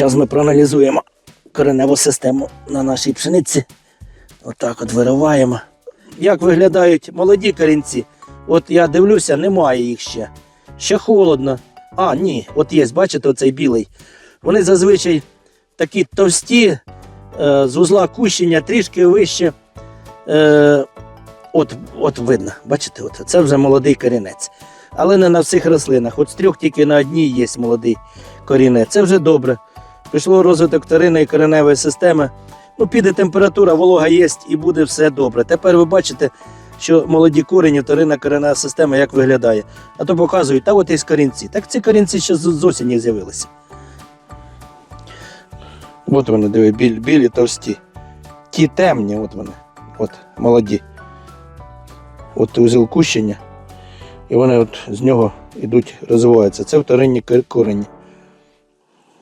Зараз ми проаналізуємо кореневу систему на нашій пшениці. Отак от вириваємо. Як виглядають молоді корінці? От я дивлюся, немає їх ще. Ще холодно. А, ні, от є, бачите, оцей білий. Вони зазвичай такі товсті, е, з узла кущення трішки вище. Е, от, от видно, бачите, от, це вже молодий корінець. Але не на всіх рослинах. От з трьох тільки на одній є молодий корінець. Це вже добре. Пішло розвиток вторинної кореневої системи. Ну, піде температура, волога є і буде все добре. Тепер ви бачите, що молоді корені, вторинна коренева система як виглядає. А то показують, та от є корінці. Так ці корінці ще з, осені з'явилися. От вони, диви, білі, білі товсті. Ті темні, от вони. От, молоді. От узіл кущення. І вони от з нього йдуть, розвиваються. Це вторинні кор- корені.